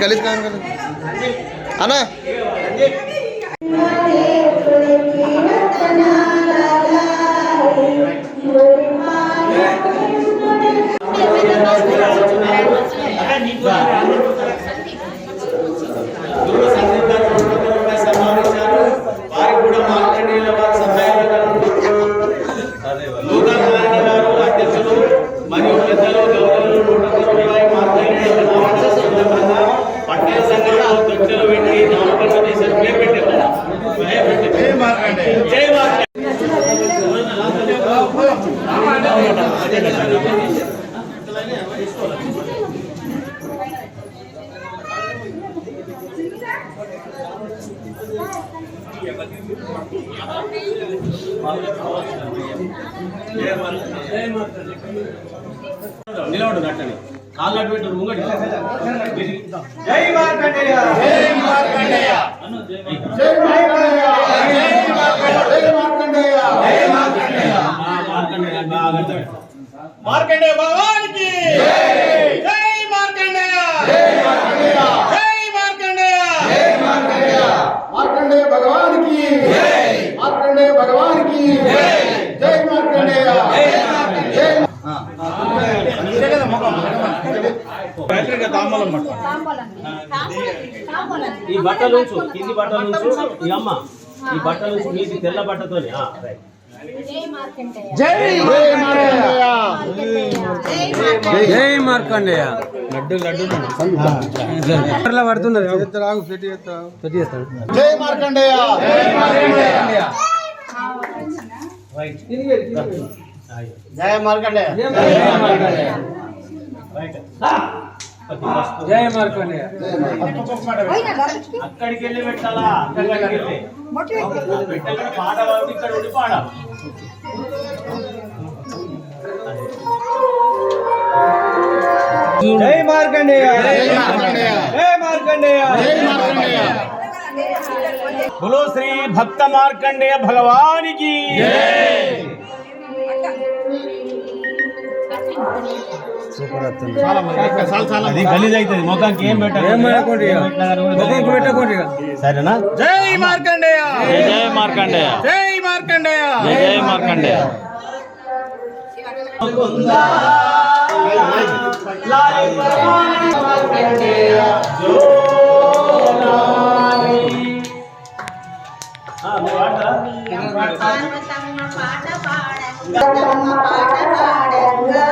కలి కలిసి కాను కదా అన్నా వారికి కూడా మార్కండేయుల వారి సహాయాలు లోకానారాయణ గారు అధ్యక్షులు మరియు పెద్దలు గౌరవులు నూట రూపాయి మార్కండేయుల నామకరణ సందర్భంగా పట్టణ సంఘంలో చర్చలు పెట్టి నామకరణ చేసే ప్లే పెట్టారు జై మార్కండేయ జై మార్కండేయ నిలబడు అట్టని కాళ్ళు అటు పెట్టు ముంగడి జై మార్కండేయ. జై మార్కండేయ. జై మార్కండేయ. జై మార్కండేయ. జై మార్కండేయ. మార్కండేయ. బాగా మార్కండేయ భగవానికి జై మార్కండేయ జై మార్కండేయ మార్కండేయ భగవానికి మార్కండేయ భగవానికి జై మార్కండేయ జై ఈ బట్టలు ఉంచు కింది బట్టలు ఉంచు ఈ అమ్మ ఈ బట్టలు ఉంచు నీది తెల్ల బట్టతోని ఆ, రైట్. జై మార్కండేయ. జై మార్కండేయ. అట్లా పడుతున్నది పెట్టి చేస్తాడు జై మార్కండేయ. జై మార్కండేయ. జై మార్కండేయ. అక్కడికి వెళ్ళి పెట్టాలా? అక్కడికి వెళ్ళి పెట్టాలంటే పాట కాబట్టి ఇక్కడ ఉండి పాడ జై మార్కండేయ జై మార్కండేయ జై మార్కండేయ జై మార్కండేయ బులో శ్రీ భక్త మార్కండేయ భగవానికి అది గలీజ్ అవుతుంది మొఖానికి ఏం పెట్టాలి ఏం పెట్టకండి ఇక. ముఖంకు పెట్టకండి ఇక. సరేనా జై మార్కండేయ జయ మార్కండేయ జై మార్కండేయ జయ మార్కండేయ పార్వతమ్మ పాట పాడంగా పాట పాడంగా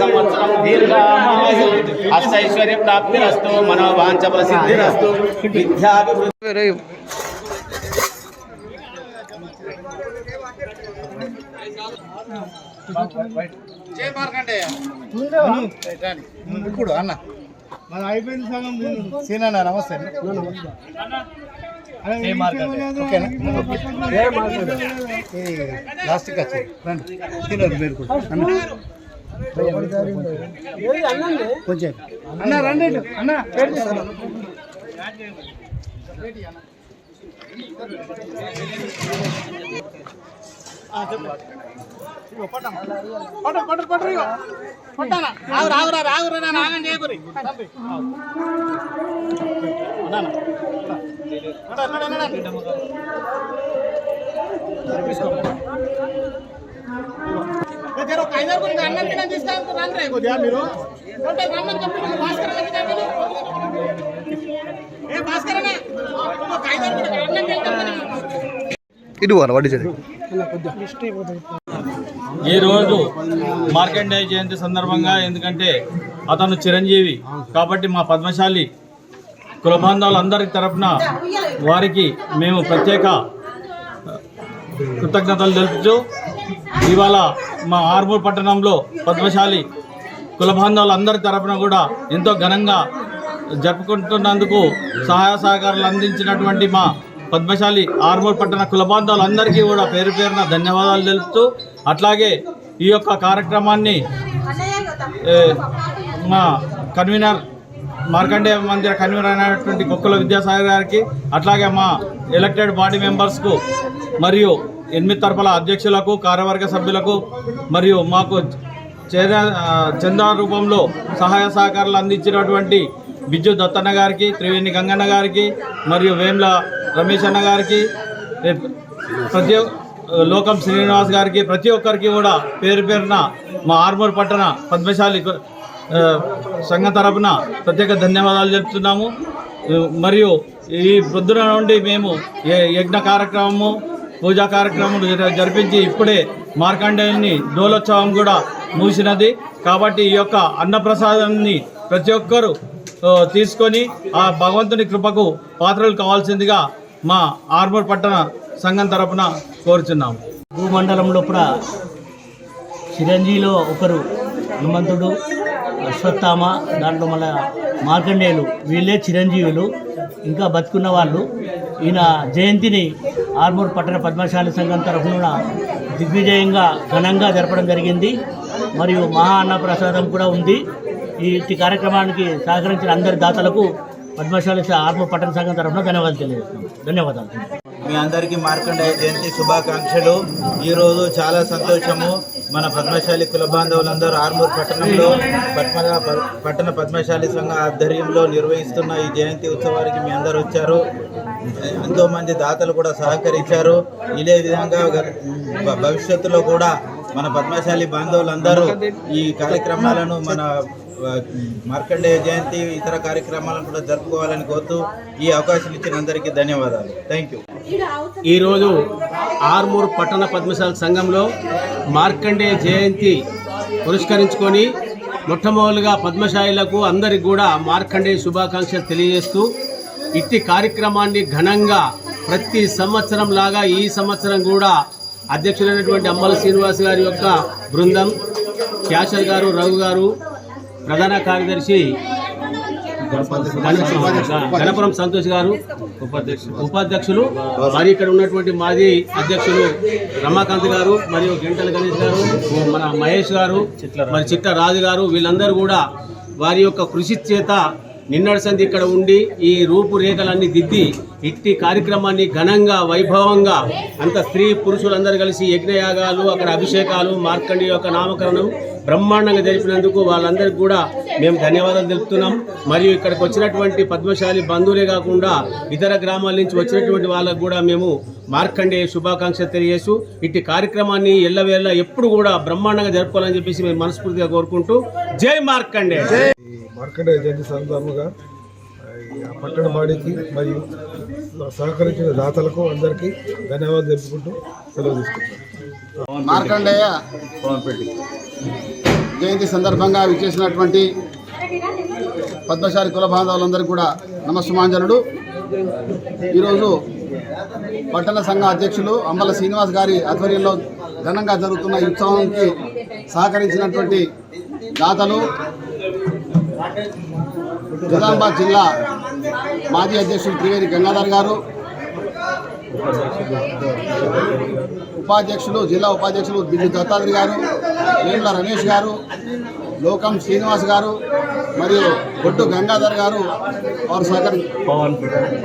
సంవత్సరం దీర్ఘామాయు అష్టైశ్వర్య ప్రాప్తిరస్తు మనోవాంఛ సిద్ధిరస్తు విద్యాభివృద్ధి జై మార్కండేయ ఇప్పుడు అన్న మన అయిపోయింది సగం సీనన్న నమస్తే ఓకేనా లాస్ట్కి వచ్చి రండి తినరు మీరు కూడా అన్న కొంచెం అన్న రండి అన్న పట్టు పట్టు పట్టు పట్టానా ఆగు రాగురా నా నాగం చేయకురి ఉన్నానా? నడ, నడ, నడ. ఇగో జర ఒక ఐదారు కొద్దిగా అన్నం తినని తీసుకొని రండి రే కొద్దిగా మీరు అంటే రమ్మని చెప్పి నువ్వు భాస్కర్ అన్నకి చెప్పండి. ఏ భాస్కర్ అన్న ఒక ఐదారు కొద్దిగా అన్నం తింటాను ఇటు పోవాలి వడ్డీ చేసి ఈ రోజు మార్కండేయ జయంతి సందర్భంగా ఎందుకంటే అతను చిరంజీవి కాబట్టి మా పద్మశాలి కులబాంధవులందరి తరపున వారికి మేము ప్రత్యేక కృతజ్ఞతలు తెలుపుతూ ఇవాళ మా ఆర్మూర్ పట్టణంలో పద్మశాలి కులబాంధవులందరి తరపున కూడా ఎంతో ఘనంగా జరుపుకుంటున్నందుకు సహాయ సహకారాలు అందించినటువంటి మా పద్మశాలి ఆర్మూర్ పట్టణ కులబాంధవులందరికీ కూడా పేరు పేరున ధన్యవాదాలు తెలుపుతూ అట్లాగే ఈ యొక్క కార్యక్రమాన్ని మా కన్వీనర్ మార్కండేయ మందిర కన్వీనర్ అయినటువంటి కుక్కల విద్యాసాగర్ గారికి అట్లాగే మా ఎలక్టెడ్ బాడీ మెంబర్స్కు మరియు ఎనిమిది తరపుల అధ్యక్షులకు కార్యవర్గ సభ్యులకు మరియు మాకు చేదా చందా రూపంలో సహాయ సహకారాలు అందించినటువంటి బిజ్జు దత్తన్న గారికి త్రివేణి గంగన్న గారికి మరియు వేమ్ల రమేష్ అన్న గారికి ప్రతి లోకం శ్రీనివాస్ గారికి ప్రతి ఒక్కరికి కూడా పేరు పేరున మా ఆర్మూర్ పట్టణ పద్మశాలి సంఘ సంఘం తరపున ప్రత్యేక ధన్యవాదాలు చెప్తున్నాము. మరియు ఈ పొద్దున నుండి మేము యజ్ఞ కార్యక్రమము పూజా కార్యక్రమం జరిపించి ఇప్పుడే మార్కండేయుని డోలోత్సవం కూడా ముగిసినది. కాబట్టి ఈ యొక్క అన్నప్రసాదాన్ని ప్రతి ఒక్కరూ తీసుకొని ఆ భగవంతుని కృపకు పాత్రలు కావాల్సిందిగా మా ఆర్మూర్ పట్టణ సంఘం తరపున కోరుచున్నాము భూమండలం లోపల చిరంజీవిలో ఒకరు హనుమంతుడు అశ్వత్థామ దాంట్లో మళ్ళా మార్కండేయులు. వీళ్ళే చిరంజీవులు. ఇంకా బతుకున్న వాళ్ళు. ఈయన జయంతిని ఆర్మూర్ పట్టణ పద్మశాలి సంఘం తరఫున దిగ్విజయంగా ఘనంగా జరపడం జరిగింది. మరియు మహా అన్న ప్రసాదం కూడా ఉంది. ఈ కార్యక్రమానికి సహకరించిన అందరి దాతలకు పద్మశాలి ఆర్మూర్ పట్టణ సంఘం తరఫున ధన్యవాదాలు తెలియజేస్తున్నాం. ధన్యవాదాలు. మీ అందరికీ మార్కండేయ జయంతి శుభాకాంక్షలు. ఈరోజు చాలా సంతోషము. మన పద్మశాలి కుల బాంధవులందరూ ఆర్మూర్ పట్టణంలో పద్మ పట్టణ పద్మశాలి సంఘ ఆధ్వర్యంలో నిర్వహిస్తున్న ఈ జయంతి ఉత్సవానికి మీ అందరూ వచ్చారు. ఎంతో మంది దాతలు కూడా సహకరించారు. ఇదే విధంగా భవిష్యత్తులో కూడా మన పద్మశాలి బాంధవులందరూ ఈ కార్యక్రమాలను మన మార్కండేయ జయంతి ఇతర కార్యక్రమాలను కూడా జరుపుకోవాలని కోరుతూ ఈ అవకాశం ఇచ్చిన అందరికీ ధన్యవాదాలు థ్యాంక్ యూ ఈరోజు ఆర్మూర్ పట్టణ పద్మశాల సంఘంలో మార్కండేయ జయంతి పురస్కరించుకొని మొట్టమొదలుగా పద్మశాయిలకు అందరికి కూడా మార్కండేయ శుభాకాంక్షలు తెలియజేస్తూ ఇట్టి కార్యక్రమాన్ని ఘనంగా ప్రతి సంవత్సరం లాగా ఈ సంవత్సరం కూడా అధ్యక్షులైనటువంటి అమ్మల శ్రీనివాస్ గారి యొక్క బృందం క్యాషల్ గారు రఘు గారు ప్రధాన కార్యదర్శి గణపురం సంతోష్ గారు ఉపాధ్యక్షులు మరి ఇక్కడ ఉన్నటువంటి మాజీ అధ్యక్షులు రమాకాంత్ గారు మరియు గంటల గణేష్ గారు మన మహేష్ గారు మరి చిట్ట రాజు గారు వీళ్ళందరూ కూడా వారి యొక్క కృషి చేత నిన్నటి సంధి ఇక్కడ ఉండి ఈ రూపురేఖలన్నీ దిద్ది ఇట్టి కార్యక్రమాన్ని ఘనంగా వైభవంగా అంత స్త్రీ పురుషులందరూ కలిసి యజ్ఞయాగాలు అక్కడ అభిషేకాలు మార్కండి యొక్క నామకరణం బ్రహ్మాండంగా జరిపినందుకు వాళ్ళందరికీ కూడా మేము ధన్యవాదాలు తెలుపుతున్నాం. మరియు ఇక్కడికి వచ్చినటువంటి పద్మశాలి బంధువులే కాకుండా ఇతర గ్రామాల నుంచి వచ్చినటువంటి వాళ్ళకు కూడా మేము మార్కండే శుభాకాంక్షలు తెలియజేస్తూ ఇట్టి కార్యక్రమాన్ని ఎల్లవేళ ఎప్పుడు కూడా బ్రహ్మాండంగా జరుపుకోవాలని చెప్పేసి మేము మనస్ఫూర్తిగా కోరుకుంటూ జై మార్కండే మార్కండేయ జయంతి సందర్భంగా ఈ పట్టణ బాడీకి మరియు సహకరించిన దాతలకు అందరికీ ధన్యవాదాలు తెలుపుకుంటూ సెలవు తీసుకుంటున్నాను. మార్కండేయ జయంతి సందర్భంగా విచ్చేసినటువంటి పద్మశాలి కుల బాంధవులందరికీ కూడా నమస్సుమాంజనుడు ఈరోజు పట్టణ సంఘ అధ్యక్షులు అంబల శ్రీనివాస్ గారి ఆధ్వర్యంలో ఘనంగా జరుగుతున్న ఈ ఉత్సవానికి సహకరించినటువంటి దాతలు నిజామాబాద్ జిల్లా మాజీ అధ్యక్షులు త్రివేణి గంగాధర్ గారు ఉపాధ్యక్షులు జిల్లా ఉపాధ్యక్షులు బిజు దత్తాత్రి గారు వేముల రమేష్ గారు లోకం శ్రీనివాస్ గారు మరియు బొడ్డు గంగాధర్ గారు వారు సహకరి